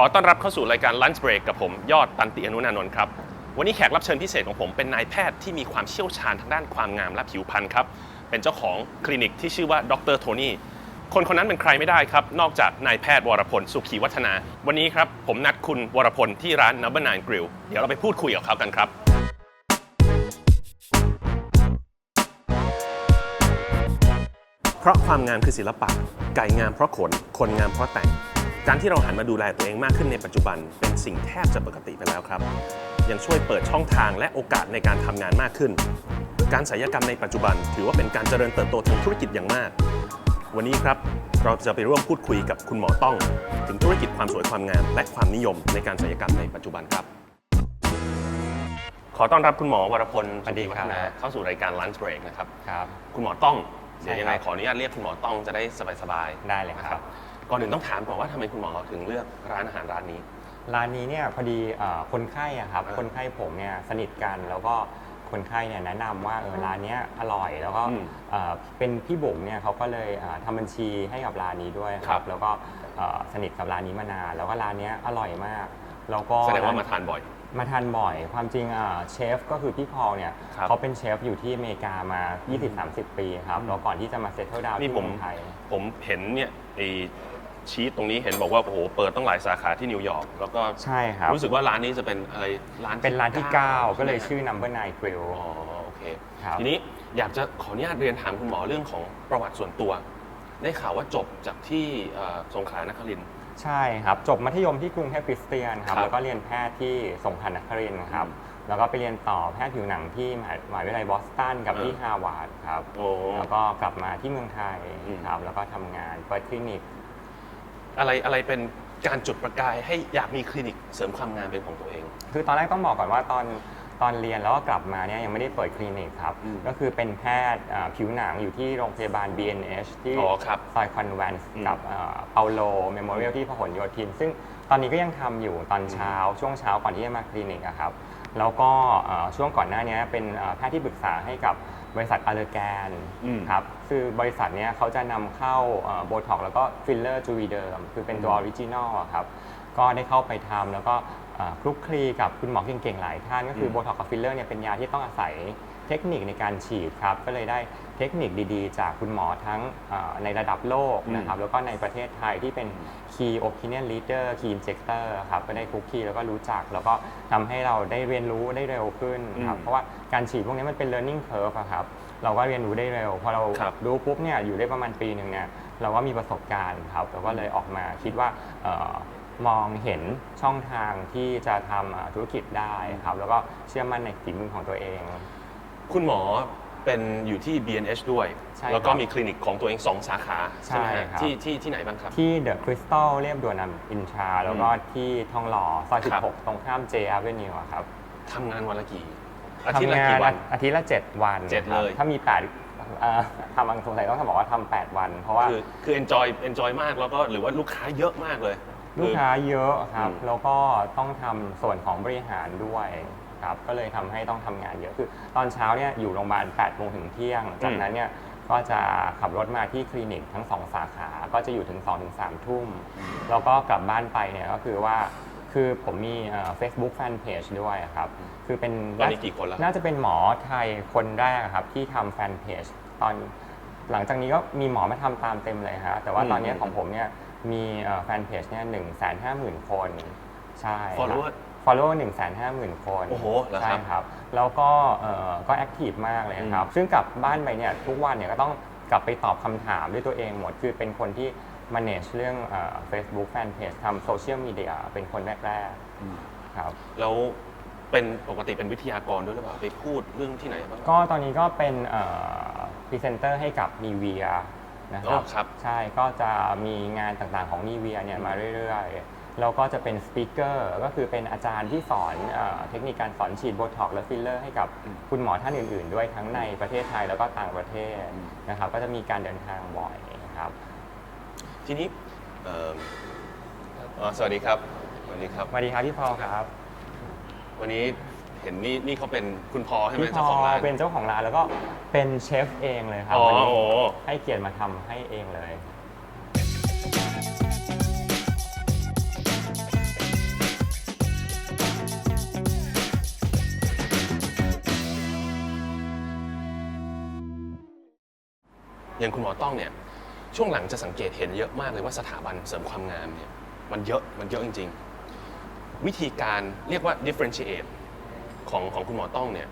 ขอต้อนรับเข้าสู่รายการ Lunch Break กับผมยอดตันติอนุนานนท์ครับ วันนี้แขกรับเชิญพิเศษของผมเป็นนายแพทย์ที่มีความเชี่ยวชาญทางด้านความงามและผิวพรรณครับ เป็นเจ้าของคลินิกที่ชื่อว่าดรโทนี่ คนคนนั้นเป็นใครไม่ได้ครับ นอกจากนายแพทย์วรพลสุขีวัฒนา วันนี้ครับผมนัดคุณวรพลที่ร้าน Number Nine Grill เดี๋ยวเราไปพูดคุยกับเขากันครับ เพราะความงามคือศิลปะ ไก่งามเพราะขน คนงามเพราะแต่ง การที่เราหันมาดูแลตัวเองมากขึ้นในปัจจุบัน เป็นสิ่งแทบจะปกติไปแล้วครับ ยังช่วยเปิดช่องทางและโอกาสในการทำงานมากขึ้น การศัลยกรรมในปัจจุบัน ถือว่าเป็นการเจริญเติบโตทางธุรกิจอย่างมาก วันนี้ครับเราจะไปร่วมพูดคุยกับคุณหมอต้อง ถึงธุรกิจความสวยความงาม และความนิยมในการศัลยกรรมในปัจจุบันครับ ขอต้อนรับคุณหมอวรพลสวัสดีครับสุขีวัฒนาเข้าสู่รายการ Lunch Break นะครับครับ คุณหมอต้องเดี๋ยวใช่ยังไงครับขออนุญาตเรียกคุณหมอต้องจะได้สบายๆได้เลยครับ ก่อนอื่นต้องถามก่อนว่าทำไมคุณหมอถึงเลือกร้านอาหารร้านนี้ ร้านนี้เนี่ยพอดีเอ่อคนไข้อะครับ อ่าคนไข้ผมเนี่ยสนิทกันแล้วก็คนไข้เนี่ยแนะนำว่าเออร้านเนี้ยอร่อยแล้วก็อืมเอ่อเป็นพี่บุ๋มเนี่ยเขาก็เลยเอ่อทำบัญชีให้กับร้านนี้ด้วยคครัรับ บ แล้วก็เอ่อสนิทกับร้านนี้มานานแล้วก็ร้านเนี้ยอร่อยมาก แล้วก็ แสดงว่ามาทานบ่อย มาทานบ่อย ความจริงอะเชฟก็คือพี่พอลเนี่ยครับเขาเป็นเชฟอยู่ที่อเมริกามา 20-30 ปีครับแล้วก่อนที่จะมาเซตเทิลดาวน์นี่ที่ผมเมืองไทย ผมเห็นเนี่ยไอ ชีตตรงนี้เห็นบอกว่าโอ้โหเปิดต้องหลายสาขาที่นิวยอร์กแล้วก็ใช่ครับ รู้สึกว่าร้านนี้จะเป็นอะไรร้านเป็นร้านที่ก้9ก็เลยใไหมชื่อ Number Nine Grill อ๋อโอเคครับทีนี้อยากจะขออนุญาตเรียนถามคุณหมอเรื่องของประวัติส่วนตัว ได้ข่าวว่าจบจากที่เอ่อสงขลานครินทร์ใช่ครับ จบมัธยมที่กรุงเทพคริสเตียนครับครับแล้วก็เรียนแพทย์ที่สงขลานครินทร์ครับแล้วก็ไปเรียนต่อแพทย์ผิวหนังที่มหามหาวิทยาลัยบอสตันกับที่ฮาร์วาร์ดครับโอ้แล้วก็กลับมาที่เมืองไทยอืมครับแล้วก็ทำงานเปิดคลินิก อะไรอะไรเป็นการจุดประกายให้อยากมีคลินิกเสริมความงามเป็นของตัวเอง คือตอนแรกต้องบอกก่อนว่าตอนตอนเรียนแล้วก็กลับมาเนี่ยยังไม่ได้เปิดคลินิกครับ อืมก็คือเป็นแพทย์อ่าผิวหนังอยู่ที่โรงพยาบาล BNH ที่อ๋อครับซอยคอนแวนซ์อืมกับเปาโลเมโมเรียลที่พหลโยธิน ซึ่งตอนนี้ก็ยังทำอยู่ตอนเช้าช่วงเช้าก่อนที่จะมาคลินิกอะครับ แล้วก็เอ่อช่วงก่อนหน้านี้เป็นเอ่อแพทย์ที่ปรึกษาให้กับ บริษัทอเลแกนอืม ครับคือบริษัทเนี้ยเขาจะนำเข้าโบท็อกแล้วก็ฟิลเลอร์จูวีเดิมคือเป็นตัวออืมอริจินอลอะครับก็ได้เข้าไปทำแล้วก็เอ่อคลุกคลีกับคุณหมอเก่งๆหลายท่าน ก็คือมโบท็อกกับฟิลเลอร์เนี่ยเป็นยาที่ต้องอาศัย เทคนิคในการฉีดครับ ก็เลยได้เทคนิคดีๆ จากคุณหมอทั้งเอ่อในระดับโลกนะครับ แล้วก็ในประเทศไทยที่เป็น Key Opinion Leader Key Injector ครับ ก็ได้คลุกคลีแล้วก็รู้จัก แล้วก็ทำให้เราได้เรียนรู้ได้เร็วขึ้นครับอืมเพราะว่าการฉีดพวกนี้มันเป็น learning curve อะครับ เราก็เรียนรู้ได้เร็ว พอเราครับรู้ปุ๊บเนี่ยอยู่ได้ประมาณปีหนึ่งเนี่ยเราก็มีประสบการณ์ครับเราก็เลยออกมาคิดว่าเอ่อมองเห็นช่องทางที่จะทำอ่าธุรกิจได้ครับ แล้วก็เชื่อมั่นในฝีมือของตัวเอง คุณหมอเป็นอยู่ที่ B&H ด้วย ใช่แล้วก็ครับมีคลินิกของตัวเอง 2 สาขาใช่ไหมใช่ฮะครับ ที่ที่ที่ไหนบ้างครับ ที่เดอะคริสตัลเรียบด่วนนำอินทราแล้วก็ที่ทองหล่อซอยครับ 16 ตรงข้าม J Avenue อะครับทำงานวันละกี่อาทิตย์ละทำงากี่นวัน อาทิตย์ละ 7 วันเจ็ดครับเลย ถ้ามี8เอ่อทำบางสงสัยต้องบอกว่าทำ8วัน เพราะว่าคือคือ enjoy enjoy มากแล้วก็หรือว่าลูกค้าเยอะมากเลย ลูกค้าเยอะครับ อืม แล้วก็ต้องทำส่วนของบริหารด้วย ครับก็เลยทำให้ต้องทำงานเยอะคือ ตอนเช้าเนี่ยอยู่โรงพยาบาล8โมงถึงเที่ยง จากนั้นเนี่ยก็จะขับรถมาที่คลินิกทั้งสองสาขา ก็จะอยู่ถึง2ถึง3ทุ่ม แล้วก็กลับบ้านไปเนี่ยก็คือว่าคือผมมีเฟซบุ๊กแฟนเพจด้วยครับ คือเป็นตอนนี้กี่คนแล้ว น่าจะเป็นหมอไทยคนแรกครับ ที่ทำแฟนเพจตอนหลังจากนี้ก็มีหมอมาทำตามเต็มเลยฮะแต่ว่าตอนนี้ของผมเนี่ยมีเอ่อแฟนเพจเนี่ยหนึ่งแสนห้าหมื่นคน ใช่ครับ follower follow 1 5 0 0 0 0 คนโอ้โหเหรอครับ ใช่ครับ แล้วก็เอ่อก็แอคทีฟมากเลยครับ ซึ่งกลับบ้านไปเนี่ยทุกวันเนี่ยก็ต้องกลับไปตอบคำถามด้วยตัวเองหมด คือเป็นคนที่ manage เรื่องเอ่อ Facebook Fanpage ทำโซเชียลมีเดียเป็นคนแรกๆครับ แล้วเป็นปกติเป็นวิทยากรด้วยหรือเปล่าไปพูดเรื่องที่ไหนบ้าง ก็ตอนนี้ก็เป็นพรีเซนเตอร์ให้กับนีเวียนะคอ๋รัอบครับ ใช่ก็จะมีงานต่างๆของนีเวียเนี่ยมาเรื่อยๆ แล้วก็จะเป็นสปีกเกอร์ก็คือเป็นอาจารย์ที่สอนเออเทคนิคการสอนฉีดโบท็อกซ์และฟิลเลอร์ให้กับคุณหมอท่านอื่น ๆ ด้วยทั้งในประเทศไทยแล้วก็ต่างประเทศนะครับก็จะมีการเดินทางบ่อยครับทีนี้เอ่ออ๋อสวัสดีครับสวัสดีครับสวัสดีครับพี่พอลครับ วันนี้เห็นนี่นี่เขาเป็นคุณพอใช่ไหมพี่พเจ้าอของลร้านเป็นเจ้าของร้านแล้วก็เป็นเชฟเองเลยครับอ๋อวันนี้โอ้ให้เกียรติมาทำให้เองเลย อย่างคุณหมอต้องเนี่ยช่วงหลังจะสังเกตเห็นเยอะมากเลยว่าสถาบันเสริมความงามเนี่ยมันเยอะมันเยอะจริง ๆ วิธีการเรียกว่า differentiate ของของคุณหมอต้องเนี่ย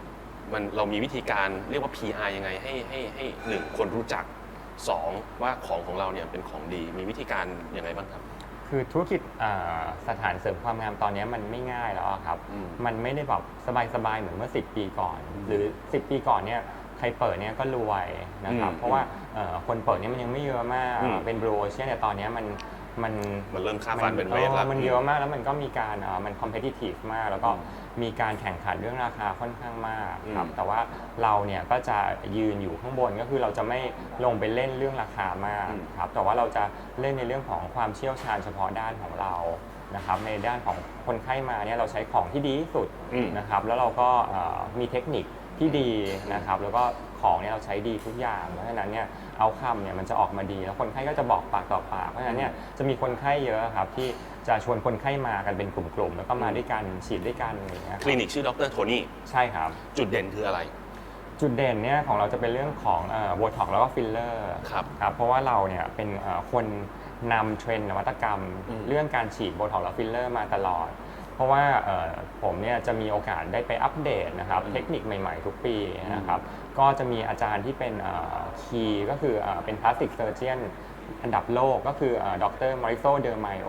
มันเรามีวิธีการเรียกว่า PR ยังไงให้ให้ให้หนึ่งคนรู้จักสองว่าของของเราเนี่ยเป็นของดีมีวิธีการยังไงบ้างครับ คือธุรกิจอ่าสถานเสริมความงามตอนนี้มันไม่ง่ายแล้วอะครับ อืม มันไม่ได้แบบสบายๆเหมือนเมื่อ 10 ปีก่อน หรือ 10 ปีก่อนเนี่ยใครเปิดเนี่ยก็รวยนะครับ อืมเพราะว่าเอ่อ คนเปิดเนี่ยมันยังไม่เยอะมาก อืมเป็นบรูเชียเนี่ยตอนนี้มันมันมันเริ่มค่าฟันเป็นเวทออแล้ว มันเยอะมากแล้วมันก็มีการเอ่อมัน competitive มาก แล้วก็มีการแข่งขันเรื่องราคาค่อนข้างมากครับอืม แต่ว่าเราเนี่ยก็จะยืนอยู่ข้างบนก็คือเราจะไม่ลงไปเล่นเรื่องราคามากอืมครับแต่ว่าเราจะเล่นในเรื่องของความเชี่ยวชาญเฉพาะด้านของเรานะครับในด้านของคนไข้มาเนี่ยเราใช้ของที่ดีที่สุด อืม นะครับแล้วเราก็เอ่อมีเทคนิคที่ดีนะครับแล้วก็ของเนี่ยเราใช้ดีทุกอย่างเพราะฉะนั้นเนี่ย เอาคำเนี่ยมันจะออกมาดี แล้วคนไข้ก็จะบอกปากต่อปาก เพราะฉะนั้นเนี่ยจะมีคนไข้เยอะครับที่จะชวนคนไข้มากันเป็นกลุ่มๆแล้วก็มาด้วยกันฉีดด้วยกันอย่างเงี้ยคครับลินิกชื่อดรโทนี่ใช่ครับ จุดเด่นคืออะไร จุดเด่นเนี่ยของเราจะเป็นเรื่องของโบท็อกแล้วก็ฟิลเลอร์ครับครับเพราะว่าเราเนี่ยเป็นเอ่อคนนำเทรนด์นวัตกรรมอืมเรื่องการฉีดโบท็อกและฟิลเลอร์มาตลอด เพราะว่าเอ่อผมเนี่ยจะมีโอกาสได้ไปอัปเดตนะครับเทคนิคใหม่ๆ ทุกปีนะครับก็จะมีอาจารย์ที่เป็นคีย์ก็คือเอ่อเป็นพลาสติกเซอร์เจียนอันดับโลกก็คือดรมาริโซเดอร์ไมโอ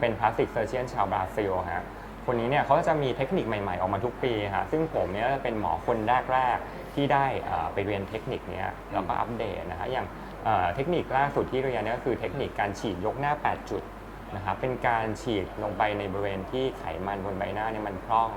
เป็นพลาสติกเซอร์เจียนชาวบราซิลฮะคนนี้เนี่ยเขาก็จะมีเทคนิคใหม่ๆ ออกมาทุกปีฮะซึ่งผมเนี่ยเป็นหมอคนแรกๆ ที่ได้เอ่อไปเรียนเทคนิคเนี้ยแล้วก็อัปเดตนะฮะอย่างเอ่อเทคนิคล่าสุดที่เรียนเนี่ยก็คือเทคนิคการฉีดยกหน้า 8 จุด นะครับเป็นการฉีดลงไปในบริเวณที่ไขมันบนใบหน้าเนี่ยมันพร่อง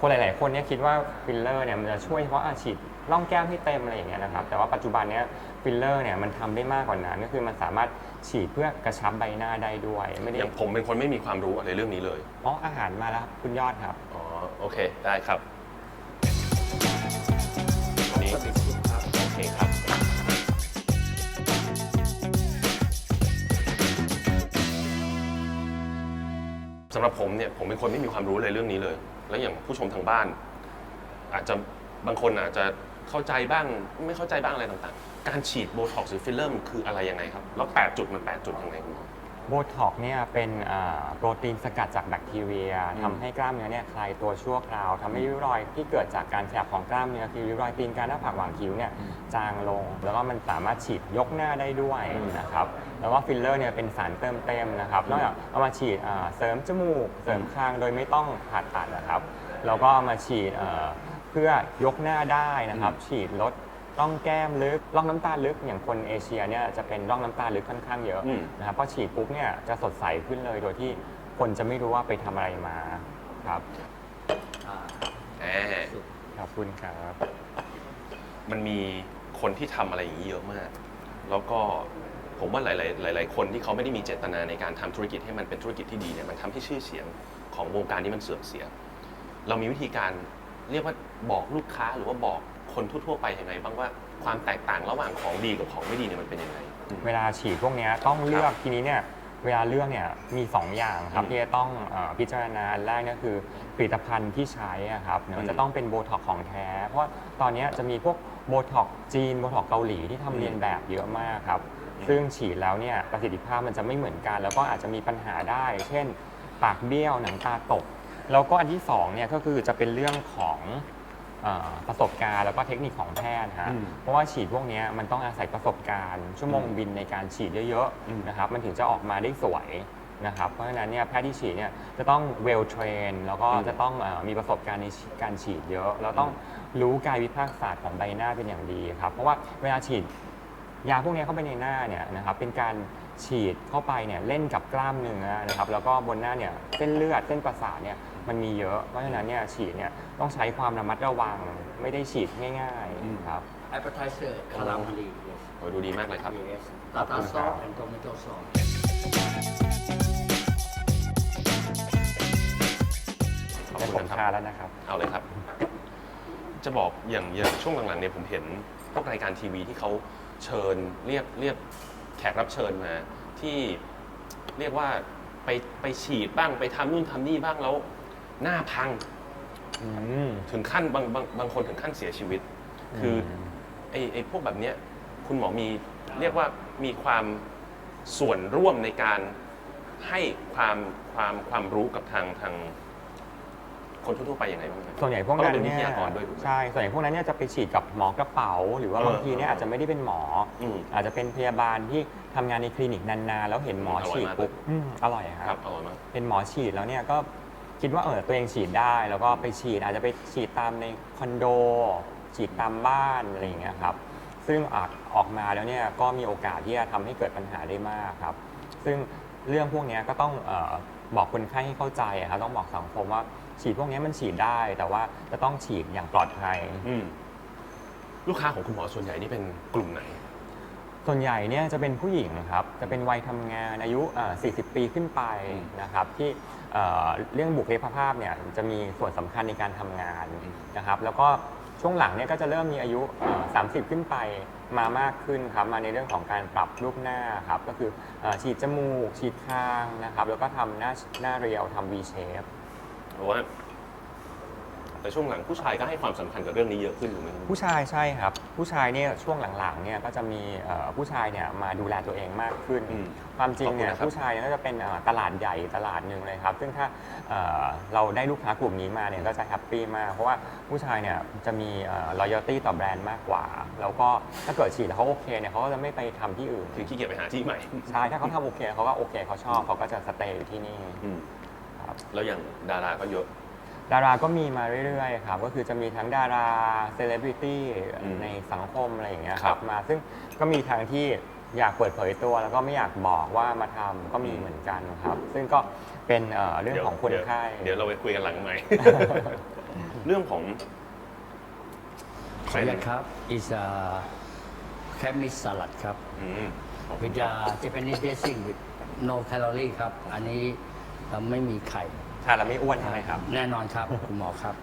คนหลาย ๆ คนเนี่ยคิดว่าฟิลเลอร์เนี่ยมันจะช่วยเฉพาะอาฉีดร่องแก้มให้เต็มอะไรอย่างเงี้ยนะครับแต่ว่าปัจจุบันเนี้ยฟิลเลอร์เนี่ยมันทำได้มากกว่านั้นก็คือมันสามารถฉีดเพื่อกระชับใบหน้าได้ด้วยไม่ได้อย่างผมเป็นคนไม่มีความรู้อะไรเรื่องนี้เลยอ๋ออาหารมาแล้วครับคุณยอดครับอ๋อโอเคได้ครับ สำหรับผมเนี่ยผมเป็นคนไม่มีความรู้เลยเรื่องนี้เลย แล้วอย่างผู้ชมทางบ้าน อาจจะบางคนอาจจะเข้าใจบ้างไม่เข้าใจบ้างอะไรต่างๆ การฉีดโบท็อกซ์หรือฟิลเลอร์มันคืออะไรยังไงครับ แล้ว 8 จุดมัน 8 จุดยังไงคุณหมอ โบท็อกเนี่ยเป็นอ่าโปรตีนสกัดจากแบคทีเรียอืม ทำให้กล้ามเนื้อเนี่ยคลายตัวชั่วคราวทำให้ริ้วรอยที่เกิดจากการขยับของกล้ามเนื้อคือริ้วรอยตีนการหน้าผากหว่างคิ้วเนี่ยจางลง แล้วก็มันสามารถฉีดยกหน้าได้ด้วยนะครับ แล้วก็ฟิลเลอร์เนี่ยเป็นสารเติมเต็มนะครับนอกจากเอามาฉีดอ่าเสริมจมูก เสริมคางโดยไม่ต้องผ่าตัดนะครับแล้วก็เอามาฉีดเอ่อเพื่อยกหน้าได้นะครับ ฉีดลดร่องแก้มลึกร่องน้ำตาลึกอย่างคนเอเชียเนี่ยจะเป็นร่องน้ำตาลึกค่อนข้างเยอะอืมนะครับพอฉีดปุ๊บเนี่ยจะสดใสขึ้นเลยโดยที่คนจะไม่รู้ว่าไปทำอะไรมาครับแหมขอบคุณครับ มันมีคนที่ทำอะไรอย่างนี้เยอะมาก แล้วก็ ผมว่าหลายๆหลาย ๆ คนที่เขาไม่ได้มีเจตนาในการทำธุรกิจให้มันเป็นธุรกิจที่ดีเนี่ยมันทำให้ชื่อเสียงของวงการนี้มันเสื่อมเสีย เรามีวิธีการเรียกว่าบอกลูกค้าหรือว่าบอกคนทั่ว ๆ ไปยังไงบ้างว่าความแตกต่างระหว่างของดีกับของไม่ดีเนี่ยมันเป็นยังไงอืมเวลาฉีดพวกเนี้ยต้องเลือกทีนี้เนี่ยเวลาเลือกเนี่ยมี 2 อย่างครับอืมที่จะต้องเออพิจารณาอันแรกเนี่ยคือผลิตภัณฑ์ที่ใช้อะครับเนี่ยมันอืมจะต้องเป็นโบท็อกของแท้ เพราะว่าตอนเนี้ยจะมีพวกโบท็อกจีนโบท็อกเกาหลีที่ทำเรียนแบบเยอะมากครับอืม ซึ่งฉีดแล้วเนี่ยประสิทธิภาพมันจะไม่เหมือนกัน แล้วก็อาจจะมีปัญหาได้ เช่น ปากเบี้ยวหนังตาตก แล้วก็อันที่สองเนี่ยก็คือจะเป็นเรื่องของเอ่อประสบการณ์แล้วก็เทคนิคของแพทย์ฮะอืมเพราะว่าฉีดพวกเนี้ยมันต้องอาศัยประสบการณ์ ชั่วโมงอืมบินในการฉีดเยอะอืมๆนะครับมันถึงจะออกมาได้สวยนะครับเพราะฉะนั้นเนี่ยแพทย์ที่ฉีดเนี่ยจะต้อง well train แล้วก็อืมจะต้องเอ่อมีประสบการณ์ในการฉีดเยอะ แล้วต้องรู้กายวิภาคศาสตร์ของใบหน้าเป็นอย่างดีครับเพราะว่าเวลาฉีด ยาพวกนี้เข้าไปในหน้าเนี่ยนะครับเป็นการฉีดเข้าไปเนี่ยเล่นกับกล้ามเนื้อนะครับแล้วก็บนหน้าเนี่ยเส้นเลือดเส้นประสาทเนี่ยมันมีเยอะเพราะฉะนั้นเนี่ยฉีดเนี่ยต้องใช้ความระมัดระวังไม่ได้ฉีดง่ายอืมๆครับ appetizer calamari yes โอ้ยดูดีมากเลยครับ yes ขอบคุ tartar ณครับ sauce and tomato sauce ขอบจะคุผณมนะคทารับแล้วนะครับ เอาเลยครับ จะบอกอย่างอย่างช่วงหลังๆเนี่ยผมเห็นพวกรายการทีวีที่เขาเชิญเรียกเรียกแขกรับเชิญมา ที่เรียกว่าไปไปฉีดบ้างไปทำนู่นทำนี่บ้างแล้วหน้าพัง อืม ถึงขั้นบางบางบางคนถึงขั้นเสียชีวิต คืออมไอ้ไอ้พวกแบบเนี้ยคุณหมอมีเรียกว่ามีความส่วนร่วมในการให้ความความความรู้กับทางทาง คนทั่วๆไปยังไงบ้างไหมส่วนใหญ่พวกเพราะนั้เรานเป็นวิเนี่ทยยากรด้วยถูกไหมใช่ ส่วนใหญ่พวกนั้นเนี่ยจะไปฉีดกับหมอกระเป๋า หรือว่าเออบางทีเนี่ยอาจจะไม่ได้เป็นหมออืมอาจจะเป็นพยาบาลที่ทำงานในคลินิกนานๆแล้วเห็นหมออร่อยฉีดมาก ปุ๊บอืมอร่อยคครัรับ บอร่อยมาก เป็นหมอฉีดแล้วเนี่ยก็คิดว่าเออตัวเองฉีดได้แล้วก็ไปฉีดอาจจะไปฉีดตามในคอนโด ฉีดตามบ้านอะไรอย่างเงี้ยครับซึ่งออกออกมาแล้วเนี่ยก็มีโอกาสที่จะทำให้เกิดปัญหาได้มากครับ ซึ่งเรื่องพวกเนี้ยก็ต้องเออ บอกคนไข้ให้เข้าใจอะครับต้องบอกสังคมว่าฉีดพวกเนี้ยมันฉีดได้ แต่ว่าจะต้องฉีดอย่างปลอดภัย อืมลูกค้าของคุณหมอส่วนใหญ่นี่เป็นกลุ่มไหน ส่วนใหญ่เนี่ยจะเป็นผู้หญิงครับจะเป็นวัยทำงานอายุเอ่อ40 ปีขึ้นไปอืมนะครับที่เอ่อเรื่องบุคลิกภาพเนี่ยจะมีส่วนสำคัญในการทำงานอืมนะครับ แล้วก็ช่วงหลังเนี่ยก็จะเริ่มมีอายุเอ่อ30 ขึ้นไป มามากขึ้นครับมาในเรื่องของการปรับรูปหน้าครับก็คืออฉีดจมูก ฉีดคางนะครับแล้วก็ทำหน้าหน้าเรียวทำ V shape เพราะว่า แต่ช่วงหลังผู้ชายก็ให้ความสำคัญกับเรื่องนี้เยอะขึ้นถูกไหมครับ ผู้ชายใช่ครับ ผู้ชายเนี่ยช่วงหลังๆเนี่ยก็จะมีเอ่อผู้ชายเนี่ยมาดูแลตัวเองมากขึ้น อืมความจริงเนี่ยขอบคุณนะครับ ผู้ชายเนี่ยก็จะเป็นเอ่อตลาดใหญ่ตลาดหนึ่งเลยครับ ซึ่งถ้าเอ่อเราได้ลูกค้ากลุ่มนี้มาเนี่ยก็จะแฮปปี้มาก เพราะว่าผู้ชายเนี่ยจะมีเอ่อ loyalty ต่อแบรนด์มากกว่า แล้วก็ถ้าเกิดฉีดแล้วเขาโอเคเนี่ยเขาก็จะไม่ไปทำที่อื่นคือขี้เกียจไปหาที่ใหม่ ใช่ถ้าเขาทำโอเคเขาก็โอเคเขาชอบเขาก็จะสเตย์อยู่ที่นี่ อืมครับ แล้วอย่างดาราก็เยอะ ดาราก็มีมาเรื่อยๆครับก็คือจะมีทั้งดาราเซเลบริตี้อืมในสังคมอะไรอย่างเงี้ยคครัรับบมาซึ่งก็มีทางที่อยากเปิดเผยตัวแล้วก็ไม่อยากบอกว่ามาทำก็มีอืมเหมือนกันครับ ซึ่งก็เป็นเอ่อเรื่องของคนไข้ เดี๋ยวเราไปคุยกันหลังไหมเรื่องของขออนุญาตครับ is a cabbage salad ครับ อืมขอบคุณ with a Japanese dressing with no calorie ครับ อันนี้เอ่อไม่มีไข่ ทานแล้วไม่อ้วนใช่ไหมครับ แน่นอนครับ คุณหมอครับ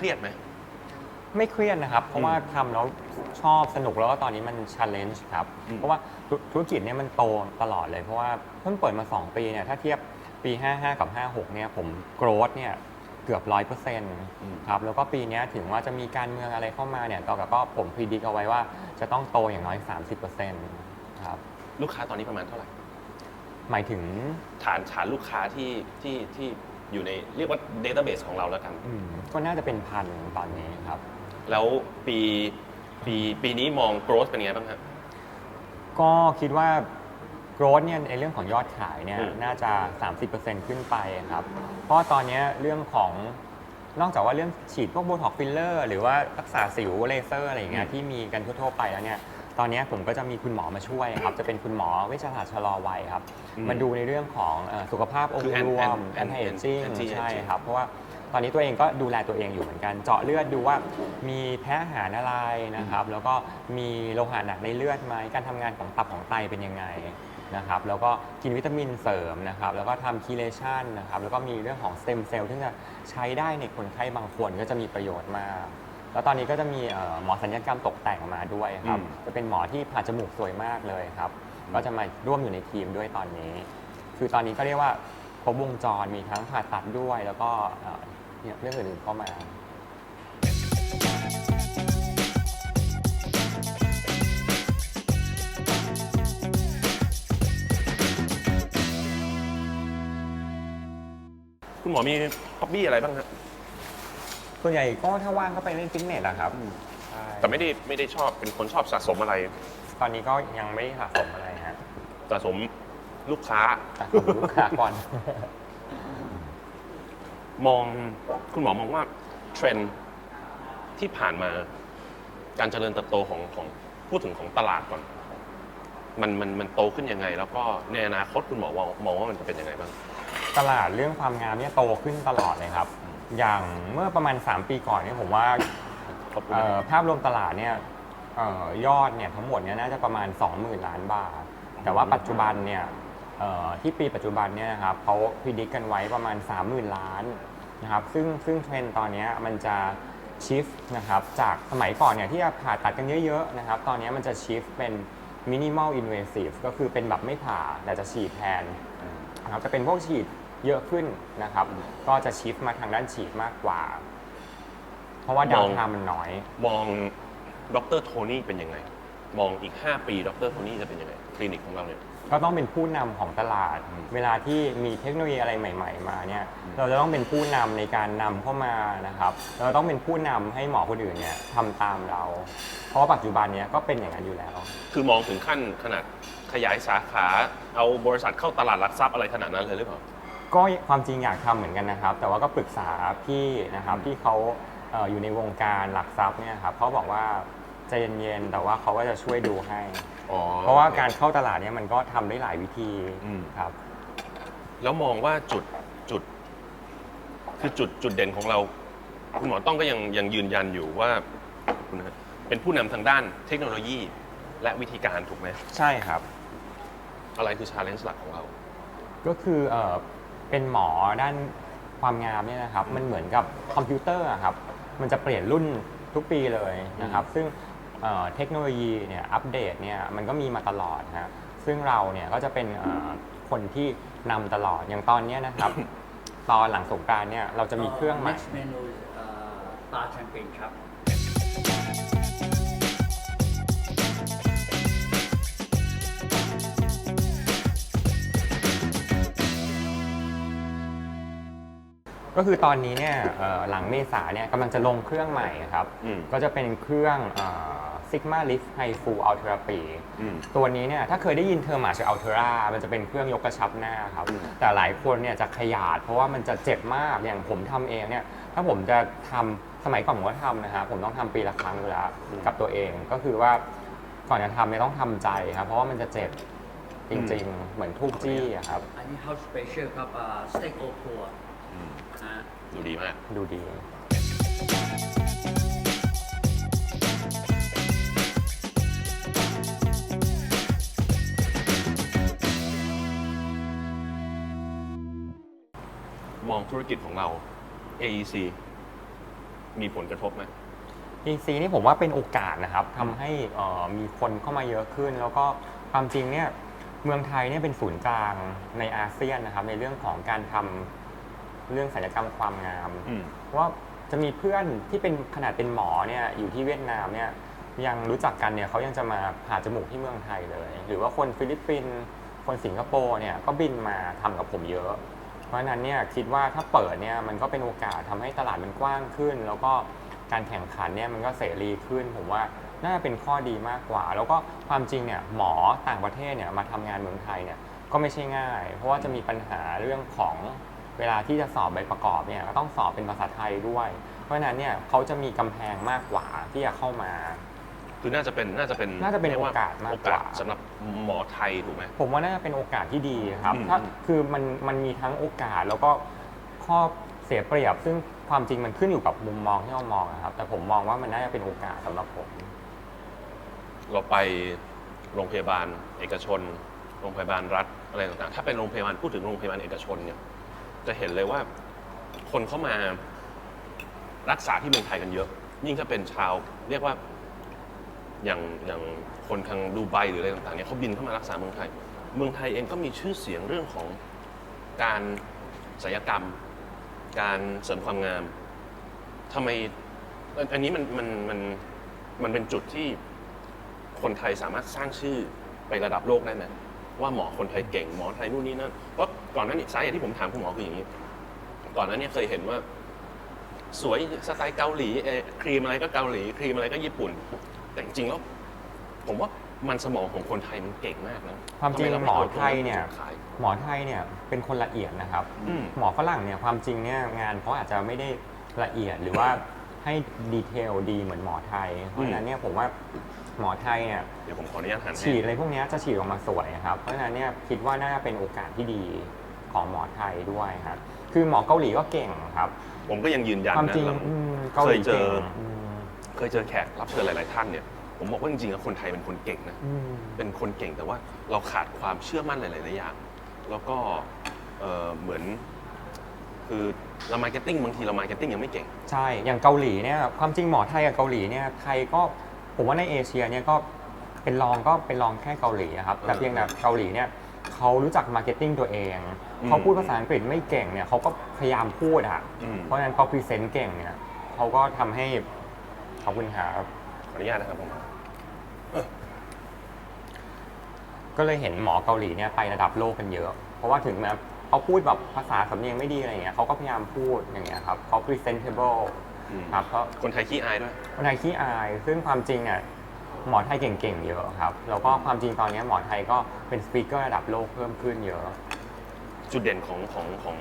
เริ่มถามก่อนเครียดไหม ไม่เครียดนะครับ เพราะว่าทำแล้วชอบสนุกแล้วก็ตอนนี้มัน challenge ครับ อืม เพราะว่าธุธุรกิจเนี่ยมันโตตลอดเลย เพราะว่าเพิ่งเปิดมา 2 ปีเนี่ยถ้าเทียบปี 55 กับ 56 เนี่ยผมโกรธเนี่ยเกือบ100%ครับ แล้วก็ปีเนี้ยถึงว่าจะมีการเมืองอะไรเข้ามาเนี่ยก็ก็ผมพิจิกเอาไว้ว่าจะต้องโตอย่างน้อย 30%ครับ ลูกค้าตอนนี้ประมาณเท่าไหร่ หมายถึงฐานฐานลูกค้าที่ที่ที่ อยู่ในเรียกว่า Database ของเราแล้วกัน อืมก็น่าจะเป็นพันตอนนี้ครับ แล้วปีปีปีนี้มอง growth เป็นไงบ้างครับ ก็คิดว่า growth เนี่ยในเรื่องของยอดขายเนี่ยอืม น่าจะ 30%ขึ้นไปครับ เพราะว่าตอนเนี้ยเรื่องของนอกจากว่าเรื่องฉีดพวกโบท็อกฟิลเลอร์ หรือว่ารักษาสิวเลเซอร์อะไรอย่างเงี้ยที่มีกันทั่วๆไปแล้วเนี่ย ตอนเนี้ยผมก็จะมีคุณหมอมาช่วยครับ จะเป็นคุณหมอเวชศาสตร์ชะลอวัยครับอืมมาดูในเรื่องของเอ่อสุขภาพองคือค์ an- รวม an- anti aging anti-aging ใช่ครับ เพราะว่าตอนนี้ตัวเองก็ดูแลตัวเองอยู่เหมือนกัน เจาะเลือดดูว่ามีแพ้อาหารอะไรนะครับ แล้วก็มีโลหะหนักในเลือดไหมการทำงานของตับของไตเป็นยังไงนะครับ แล้วก็กินวิตามินเสริมนะครับ แล้วก็ทำคีเลชันนะครับ แล้วก็มีเรื่องของสเต็มเซลล์ที่จะใช้ได้ในคนไข้บางคนก็จะมีประโยชน์มาก แล้วตอนนี้ก็จะมีเอ่อหมอสัญญกรรมตกแต่งมาด้วยครับ อืม จะเป็นหมอที่ผ่าจมูกสวยมากเลยครับ ก็จะมาร่วมอยู่ในทีมด้วยตอนนี้ คือตอนนี้ก็เรียกว่าครบวงจรมีทั้งผ่าตัดด้วย แล้วก็เอ่อเนี่ยเรื่องอื่นๆเข้ามา คุณหมอมีฮ็อบบี้อะไรบ้างฮะ ส่วนใหญ่ก็ถ้าว่างก็ไปเล่นฟิตเนสอะครับใช่แต่ไม่ได้ไม่ได้ชอบเป็นคนชอบสะสมอะไรตอนนี้ก็ยังไม่ได้สะสมอะไรฮะสะสมลูกค้า สะสมลูกค้าก่อน มองคุณหมอมองว่าเทรนด์ที่ผ่านมา การเจริญเติบโตของของพูดถึงของตลาดก่อน มันมันมันโตขึ้นยังไง แล้วก็ในอนาคตคุณหมอมองมองว่ามันจะเป็นยังไงบ้าง ตลาดเรื่องความงามเนี่ยโตขึ้นตลอดเลยครับ อย่างเมื่อประมาณ 3 ปีก่อนเนี่ยผมว่าขอบคุณเอ่นะอภาพรวมตลาดเนี่ยเอ่อยอดเนี่ยทั้งหมดเนี่ยน่าจะประมาณ 20,000 ล้านบาท แต่ว่าปัจจุบันเนี่ยเอ่อที่ปีปัจจุบันเนี่ยนะครับเขาพิจิตกันไว้ประมาณ 30,000 ล้านนะครับซึ่งซึ่งเทรนด์ตอนเนี้ยมันจะชิฟนะครับจากสมัยก่อนเนี่ยที่จะผ่าตัดกันเยอะๆนะครับตอนเนี้ยมันจะชิฟเป็น minimal invasive ก็คือเป็นแบบไม่ผ่าแต่จะฉีดแทนนะครับจะเป็นพวกฉีด เยอะขึ้นนะครับ ก็จะชิฟมาทางด้านฉีดมากกว่า เพราะว่าดาวมองน์ไทม์มันน้อย มองดรโทนี่เป็นยังไง มองอีก 5 ปีดรโทนี่จะเป็นยังไง คลินิกของเราเนี่ย ก็ต้องเป็นผู้นำของตลาด เวลาที่มีเทคโนโลยีอะไรใหม่ ๆ มาเนี่ยเราจะต้องเป็นผู้นำในการนำเข้ามานะครับ เราต้องเป็นผู้นำให้หมอคนอื่นเนี่ยทำตามเรา เพราะว่าปัจจุบันเนี่ยก็เป็นอย่างนั้นอยู่แล้ว คือมองถึงขั้นขนาดขยายสาขา เอาบริษัทเข้าตลาดหลักทรัพย์อะไรขนาดนั้นเลยหรือเปล่า ก็ความจริงอยากทำเหมือนกันนะครับ แต่ว่าก็ปรึกษาพี่นะครับที่เขาเอ่ออยู่ในวงการหลักทรัพย์เนี่ยครับเขาบอกว่าใจเย็นๆแต่ว่าเขาก็จะช่วยดูให้ อ๋อเพราะว่าการเข้าตลาดเนี่ยมันก็ทำได้หลายวิธีอืม ครับ แล้วมองว่าจุดจุด คือจุดจุดเด่นของเรา คุณหมอต้องก็ยังยังยืนยันอยู่ว่าคุณนะเป็นผู้นำทางด้านเทคโนโลยี และวิธีการถูกไหมใช่ครับ อะไรคือชาเลนจ์หลักของเรา ก็คือเอ่อ เป็นหมอด้านความงามเนี่ยนะครับ มันเหมือนกับคอมพิวเตอร์อะครับ มันจะเปลี่ยนรุ่นทุกปีเลยนะครับ ซึ่งเอ่อเทคโนโลยีเนี่ยอัปเดตเนี่ยมันก็มีมาตลอดฮะซึ่งเราเนี่ยก็จะเป็นเอ่อคนที่นำตลอดอย่างตอนเนี้ยนะครับ ตอนหลังสงกรารเนี่ยเราจะมีเครื่องใหม่ next menu is uh, bar champagne ครับ ก็คือตอนนี้เนี่ยเอ่อหลังเมษาเนี่ยกำลังจะลงเครื่องใหม่ครับ อืม ก็จะเป็นเครื่องซิกมาลิฟไฮฟูอัลเทอร์ปี อืม ตัวนี้เนี่ยถ้าเคยได้ยินเทอร์มาจากอัลเทอร่ามันจะเป็นเครื่องยกกระชับหน้าครับ อืม แต่หลายคนเนี่ยจะขยาดเพราะว่ามันจะเจ็บมากอย่างผมทำเองเนี่ยถ้าผมจะทำสมัยก่อนผมก็ทำนะครับผมต้องทำปีละครั้งอยู่แล้วกับตัวเองก็คือว่าก่อนจะทำเนี่ยต้องทำใจครับ เพราะว่ามันจะเจ็บจริงๆ เหมือนทูบจี้อะครับ อันนี้ house special ครับอ่า steak o p o อืมฮะ ดูดีมาก ดูดี มองธุรกิจของเรา AEC มีผลกระทบไหม EC นี่ผมว่าเป็นโอกาสนะครับทำให้เอ่อมีคนเข้ามาเยอะขึ้น แล้วก็ความจริงเนี่ยเมืองไทยเนี่ยเป็นศูนย์กลางในอาเซียนนะครับในเรื่องของการทำ เรื่องศัลยกรรมความงาม อืมเพราะว่าจะมีเพื่อนที่เป็นขนาดเป็นหมอเนี่ยอยู่ที่เวียดนามเนี่ยยังรู้จักกันเนี่ยเขายังจะมาผ่าจมูกที่เมืองไทยเลย หรือว่าคนฟิลิปปินส์คนสิงคโปร์เนี่ยก็บินมาทำกับผมเยอะ เพราะฉะนั้นเนี่ยคิดว่าถ้าเปิดเนี่ยมันก็เป็นโอกาสทำให้ตลาดมันกว้างขึ้น แล้วก็การแข่งขันเนี่ยมันก็เสรีขึ้น ผมว่าน่าจะเป็นข้อดีมากกว่า แล้วก็ความจริงเนี่ยหมอต่างประเทศเนี่ยมาทำงานเมืองไทยเนี่ยก็ไม่ใช่ง่าย เพราะว่าจะมีปัญหาเรื่องของ เวลาที่จะสอบใบประกอบเนี่ยก็ต้องสอบเป็นภาษาไทยด้วย เพราะฉะนั้นเนี่ยเขาจะมีกำแพงมากกว่าที่จะเข้ามา คือน่าจะเป็นน่าจะเป็นน่าจะเป็นรียโอกาสมากกว่าโสำหรับหมอไทยถูกไหม ผมว่าน่าจะเป็นโอกาสที่ดีครับ อืมถ้าคือมันมันมีทั้งโอกาสแล้วก็ข้อเสียเปรียบ ซึ่งความจริงมันขึ้นอยู่กับมุมมองที่เรามองนะครับ แต่ผมมองว่ามันน่าจะเป็นโอกาสสำหรับผม เราไปโรงพยาบาลเอกชน โรงพยาบาลรัฐอะไรต่างๆ ถ้าเป็นโรงพยาบาลพูดถึงโรงพยาบาลเอกชนเนี่ย จะเห็นเลยว่า คนเข้ามารักษาที่เมืองไทยกันเยอะ ยิ่งถ้าเป็นชาว เรียกว่าอย่างอย่างคนทางดูไบหรืออะไรต่างๆเนี่ยเขาบินเข้ามารักษาเมืองไทย เมืองไทยเองก็มีชื่อเสียงเรื่องของการศัลยกรรม การเสริมความงามทำไมอันนี้มันมันมันมันเป็นจุดที่คนไทยสามารถสร้างชื่อไประดับโลกได้ไหม ว่าหมอคนไทยเก่งหมอไทยนู่นนี่นั่นเพราะก่อนหนั้นสาเหตุที่ผมถามคุณหมอคืออย่างนี้ ก่อนหนั้นเนี่ยเคยเห็นว่า สวยสไตล์เกาหลีเอ่อครีมอะไรก็เกาหลีครีมอะไรก็ญี่ปุ่น แต่จริงๆแล้วผมว่ามันสมองของคนไทยมันเก่งมากนะความจริงทำไเาหมอเอาตงไทยเนี่ยมาขายหมอไทยเนี่ยเป็นคนละเอียดนะครับ อืม หมอฝรั่งเนี่ยความจริงเนี่ยงานเขาอาจจะไม่ได้ละเอียดหรือว่าให้ดีเทลดีเหมือนหมอไทย เพราะฉะนั้นเนี่ยผมว่า หมอไทยเนี่ยเดี๋ยวผมขออนุญาตหันให้ฉีดอะไรพวกเนี้ยจะฉีดออกมาสวยครับ เพราะฉะนั้นเนี่ยคิดว่าน่าจะเป็นโอกาสที่ดีของหมอไทยด้วยครับ คือหมอเกาหลีก็เก่งครับ ผมก็ยังยืนยันความนะจริงแล้วอืมเกาหลีเคยเจเก่องอืมเคยเจอแขกรับเชิญหลาย ๆ ท่านเนี่ย ผมบอกว่าจริงๆแล้วคนไทยเป็นคนเก่งนะ อืม เป็นคนเก่งแต่ว่าเราขาดความเชื่อมั่นหลายๆอย่าง แล้วก็เอ่อเหมือน คือเรามาร์เก็ตติ้งบางทีเรามาร์เก็ตติ้งยังไม่เก่ง ใช่ อย่างเกาหลีเนี่ย ความจริงหมอไทยกับเกาหลีเนี่ย ไทยก็ ผมว่าในเอเชียเนี่ยก็เป็นรองก็เป็นรองแค่เกาหลีอะครับแต่เออเพียงแต่เกาหลีเนี่ยเขารู้จักมาร์เก็ตติ้งตัวเองอืมเขาพูดภาษาอังกฤษไม่เก่งเนี่ยเขาก็พยายามพูดอะอืมเพราะฉะนั้นเขาพรีเซนต์เก่งเนี่ยเขาก็ทำให้ขอบคุณครับขออนุญาตนะครับผมก็เลยเห็นหมอเกาหลีเนี่ยไประดับโลกกันเยอะ เพราะว่าถึงแม้เขาพูดแบบภาษาสำเนียงไม่ดีอะไรอย่างเงี้ยเขาก็พยายามพูดอย่างเงี้ยครับเขา presentable อืม ครับเพราะคนไทยขี้อายด้วย คนไทยขี้อาย ซึ่งความจริงเนี่ยหมอไทยเก่งๆเยอะครับ แล้วก็ความจริงตอนนี้หมอไทยก็เป็นสปีกเกอร์ระดับโลกเพิ่มขึ้นเยอะ จุดเด่นของของของ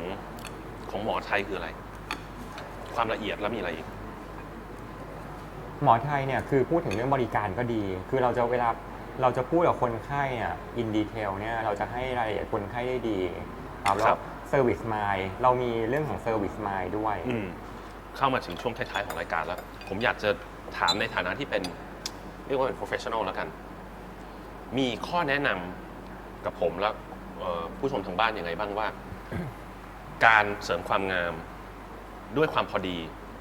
ของหมอไทยคืออะไร ความละเอียดแล้วมีอะไรอีก หมอไทยเนี่ยคือพูดถึงเรื่องบริการก็ดี คือเราจะเวลาเราจะพูดกับคนไข้เนี่ยอินดีเทลเนี่ยเราจะให้รายละเอียดคนไข้ได้ดีครับแล้ครัวบ เซอร์วิสมายเรามีเรื่องของเซอร์วิสมายด้วย อืม เข้ามาถึงช่วงท้ายๆของรายการแล้ว ผมอยากจะถามในฐานะที่เป็น เรียกว่าเป็น professional แล้วกัน มีข้อแนะนำกับผมและเอ่อผู้ชมทางบ้านยังไงบ้างว่า การเสริมความงามด้วยความพอดี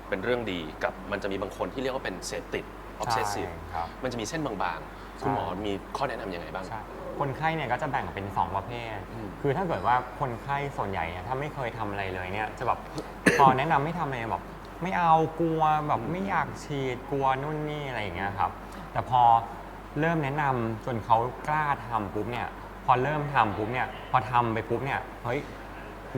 เป็นเรื่องดีกับมันจะมีบางคนที่เรียกว่าเป็นเสพติด obsessive ใช่ครับ มันจะมีเส้นบางๆ คุณหมอมีข้อแนะนำยังไงบ้าง ใช่คนไข้เนี่ยก็จะแบ่งเป็น 2 ประเภท อืมคือถ้าเกิดว่าคนไข้ส่วนใหญ่เนี่ยถ้าไม่เคยทำอะไรเลยเนี่ยจะแบบ พอแนะนำไม่ทำอะไรแบบ ไม่เอากลัวแบบไม่อยากฉีดกลัวนู่นนี่อะไรอย่างเงี้ยครับ แต่พอเริ่มแนะนำจนเขากล้าทำปุ๊บเนี่ยพอเริ่มทำปุ๊บเนี่ยพอทำไปปุ๊บเนี่ยเฮ้ย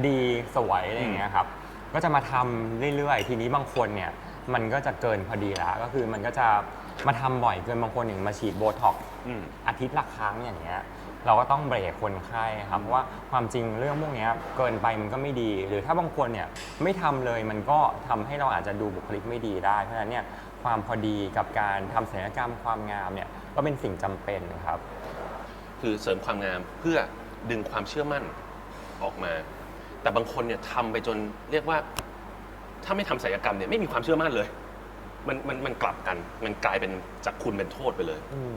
ดีสวยอะไรอย่างเงี้ยครับ ก็จะมาทำเรื่อยๆ ทีนี้บางคนเนี่ยมันก็จะเกินพอดีแล้วก็คือมันก็จะมาทำบ่อยเกินบางคนอย่างมาฉีดโบท็อกซ์ อืม อาทิตย์ละครั้งอย่างเงี้ย เราก็ต้องเบรกคนไข้ครับเพราะว่าความจริงเรื่องพวกเนี้ยเกินไปมันก็ไม่ดี หรือถ้าบางคนเนี่ยไม่ทำเลยมันก็ทำให้เราอาจจะดูบุคลิกไม่ดีได้ เพราะฉะนั้นเนี่ยความพอดีกับการทำศัลยกรรมความงามเนี่ยก็เป็นสิ่งจำเป็นครับ คือเสริมความงามเพื่อดึงความเชื่อมั่นออกมา แต่บางคนเนี่ยทำไปจนเรียกว่า ถ้าไม่ทำศัลยกรรมเนี่ยไม่มีความเชื่อมั่นเลย มันมันมันกลับกัน มันกลายเป็นจากคุณเป็นโทษไปเลยอืม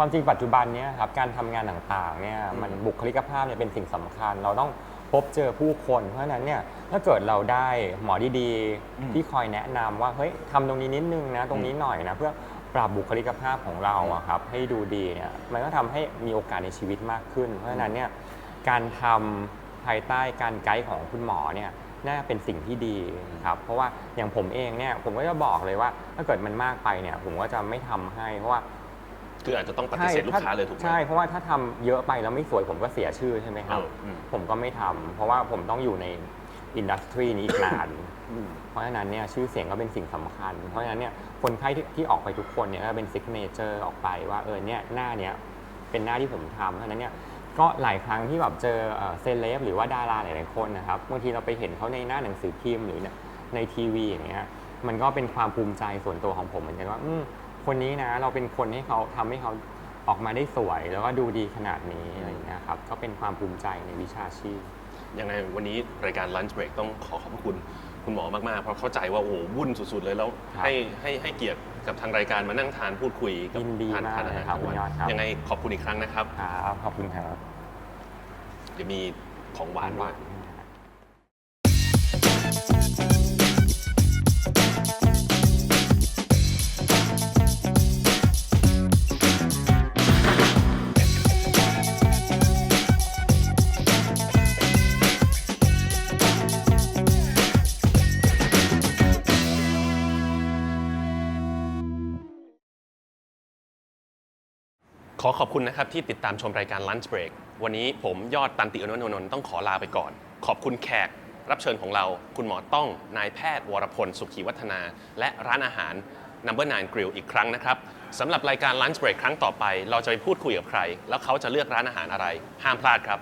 ความจริงปัจจุบันเนี่ยครับการทำงานต่างๆเนี่ยมันบุคลิกภาพเนี่ยเป็นสิ่งสำคัญ เราต้องพบเจอผู้คนเพราะฉะนั้นเนี่ยถ้าเกิดเราได้หมอดีอืมๆที่คอยแนะนำว่าเฮ้ยทำตรงนี้นิดนึงนะตรงนี้หน่อยนะเพื่อปรับบุคลิกภาพของเราอะครับให้ดูดีเนี่ยมันก็ทำให้มีโอกาสในชีวิตมากขึ้น เพราะฉะนั้นเนี่ยการทำภายใต้การไกด์ของคุณหมอเนี่ยน่าจะเป็นสิ่งที่ดีครับเพราะว่าอย่างผมเองเนี่ยผมก็จะบอกเลยว่า ถ้าเกิดมันมากไปเนี่ยผมก็จะไม่ทำให้เพราะว่า คืออาจจะต้องปฏิเสธลูกค้าเลยถูกไหม ใช่เพราะว่าถ้าทำเยอะไปแล้วไม่สวยผมก็เสียชื่อใช่ไหมครับ เอออืม ผมก็ไม่ทำเพราะว่าผมต้องอยู่ในอินดัสทรีนี้อีกนาน อืม เพราะฉะนั้นเนี่ยชื่อเสียงก็เป็นสิ่งสำคัญ เพราะฉะนั้นเนี่ยคนไข้ที่ที่ออกไปทุกคนเนี่ยก็เป็นซิกเนเจอร์ออกไปว่าเออเนี่ยหน้าเนี้ยเป็นหน้าที่ผมทำเพราะฉะนั้นเนี่ยก็หลายครั้งที่แบบเจอเซเลบหรือว่าดาราหลายๆคนนะครับบางทีเราไปเห็นเขาในหน้าหนังสือพิมพ์หรือในทีวีอย่างเงี้ยมันก็เป็นความภูมิใจส่วนตัวของผมเหมือนกันว่าอืม คนนี้นะ เราเป็นคนให้เขาทำให้เขาออกมาได้สวย แล้วก็ดูดีขนาดนี้อะไรอย่างเงี้ยครับก็เป็นความภูมิใจในวิชาชีพยังไงวันนี้รายการ Lunch Break ต้องขอขอบพระคุณคุณหมอมากๆ เพราะเข้าใจว่าโอ้โหวุ่นสุด ๆ เลยแล้วครับให้ให้ให้เกียรติกับทางรายการมานั่งทานพูดคุยกัยินดีทานมากทานอาหารเลยครับกลางวันคุณยอดครับยังไงขอบคุณอีกครั้งนะครับครับขอบคุณครับเดี๋ยวมีของหวานด้วย อขอบคุณนะครับ ที่ติดตามชมรายการ Lunch Break วันนี้ผมยอดตันติอนุนนท์ต้องขอลาไปก่อน ขอบคุณแขก รับเชิญของเรา คุณหมอต้อง นายแพทย์ วรพล สุขีวัฒนา และร้านอาหาร Number 9 Grill อีกครั้งนะครับสำหรับรายการ Lunch Break ครั้งต่อไป เราจะไปพูดคุยกับใคร แล้วเขาจะเลือกร้านอาหารอะไร ห้ามพลาดครับ